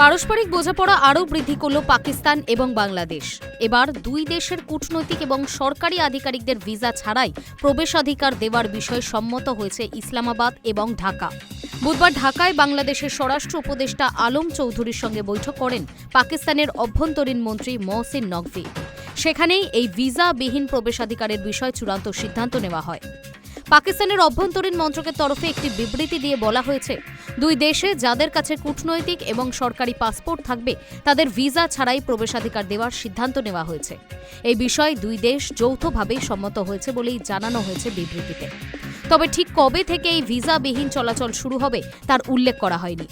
পারস্পরিক বোঝাপড়া আরও বৃদ্ধি করল পাকিস্তান এবং বাংলাদেশ। এবার দুই দেশের কূটনৈতিক এবং সরকারি আধিকারিকদের ভিসা ছাড়াই প্রবেশাধিকার দেওয়ার বিষয়ে সম্মত হয়েছে ইসলামাবাদ এবং ঢাকা। বুধবার ঢাকায় বাংলাদেশের স্বরাষ্ট্র উপদেষ্টা আলম চৌধুরীর সঙ্গে বৈঠক করেন পাকিস্তানের অভ্যন্তরীণ মন্ত্রী মহসিন নকভি। সেখানেই এই ভিসাবিহীন প্রবেশাধিকারের বিষয়ে চূড়ান্ত সিদ্ধান্ত নেওয়া হয়। পাকিস্তানের অভ্যন্তরীণ মন্ত্রকের তরফে একটি বিবৃতি দিয়ে বলা হয়েছে দুই দেশে যাদের কাছে কূটনৈতিক এবং সরকারি পাসপোর্ট থাকবে, তাদের ভিসা ছাড়াই প্রবেশাধিকার দেওয়ার সিদ্ধান্ত নেওয়া হয়েছে। এই বিষয়ে দুই দেশ যৌথভাবে সম্মত হয়েছে বলেই জানানো হয়েছে বিবৃতিতে। তবে ঠিক কবে থেকে এই ভিসাবিহীন চলাচল শুরু হবে, তার উল্লেখ করা হয়নি।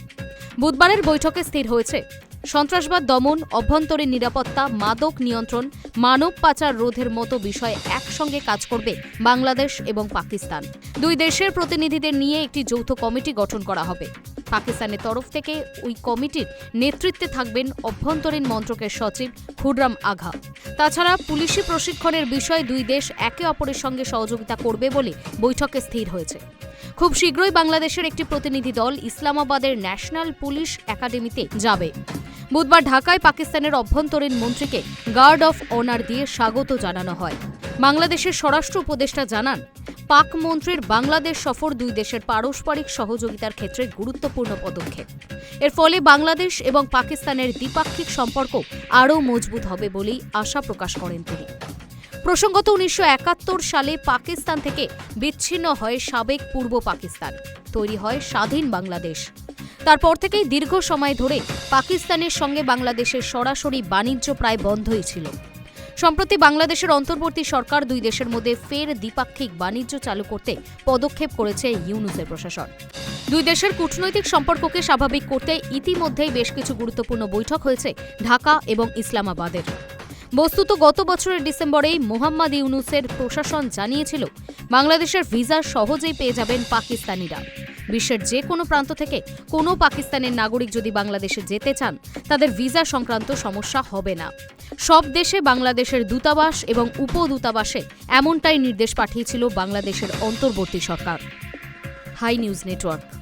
বুধবারের বৈঠকে স্থির হয়েছে। সন্ত্রাসবাদ দমন, অভ্যন্তরীণ নিরাপত্তা, মাদক নিয়ন্ত্রণ মানব পাচার রোধের মতো বিষয়ে একসঙ্গে কাজ করবে বাংলাদেশ এবং পাকিস্তান। দুই দেশের প্রতিনিধিদের নিয়ে একটি যৌথ কমিটি গঠন করা হবে। পাকিস্তানের তরফ থেকে ওই কমিটির নেতৃত্বে থাকবেন অভ্যন্তরীণ মন্ত্রকের সচিব খুররাম আঘা। তাছাড়া পুলিশি প্রশিক্ষণের বিষয়ে দুই দেশ একে অপরের সঙ্গে সহযোগিতা করবে বলে বৈঠকে স্থির হয়েছে। খুব শীঘ্রই বাংলাদেশের একটি প্রতিনিধি দল ইসলামাবাদের ন্যাশনাল পুলিশ একাডেমিতে যাবে। বুধবার ঢাকায় পাকিস্তানের অভ্যন্তরীণ মন্ত্রীকে গার্ড অফ অনার দিয়ে স্বাগত জানানো হয়। বাংলাদেশের স্বরাষ্ট্র উপদেষ্টা জানান, পাক মন্ত্রীর বাংলাদেশ সফর দুই দেশের পারস্পরিক সহযোগিতার ক্ষেত্রে গুরুত্বপূর্ণ পদক্ষেপ। এর ফলে বাংলাদেশ এবং পাকিস্তানের দ্বিপাক্ষিক সম্পর্ক আরও মজবুত হবে বলেই আশা প্রকাশ করেন তিনি। প্রসঙ্গত উনিশশো একাত্তর সালে পাকিস্তান থেকে বিচ্ছিন্ন হয় সাবেক পূর্ব পাকিস্তান। তৈরি হয় স্বাধীন বাংলাদেশ। তারপর থেকেই দীর্ঘ সময় ধরে পাকিস্তানের সঙ্গে বাংলাদেশের সরাসরি বাণিজ্য প্রায় বন্ধই ছিল সম্প্রতি বাংলাদেশের অন্তর্বর্তী সরকার দুই দেশের মধ্যে ফের দ্বিপাক্ষিক বাণিজ্য চালু করতে পদক্ষেপ করেছে ইউনুসের প্রশাসন। দুই দেশের কূটনৈতিক সম্পর্ককে স্বাভাবিক করতে ইতিমধ্যেই বেশ কিছু গুরুত্বপূর্ণ বৈঠক হয়েছে ঢাকা এবং ইসলামাবাদের। বস্তুত গত বছরের ডিসেম্বরেই মোহাম্মদ ইউনুসের প্রশাসন জানিয়েছিল, বাংলাদেশের ভিসা সহজেই পেয়ে যাবেন পাকিস্তানিরা। বিশ্বের যে কোনো প্রান্ত থেকে কোনো পাকিস্তানের নাগরিক যদি বাংলাদেশে যেতে চান, তাদের ভিসা সংক্রান্ত সমস্যা হবে না। সব দেশে বাংলাদেশের দূতাবাস এবং উপদূতাবাসে এমনটাই নির্দেশ পাঠিয়েছিল বাংলাদেশের অন্তর্বর্তী সরকার। High news network.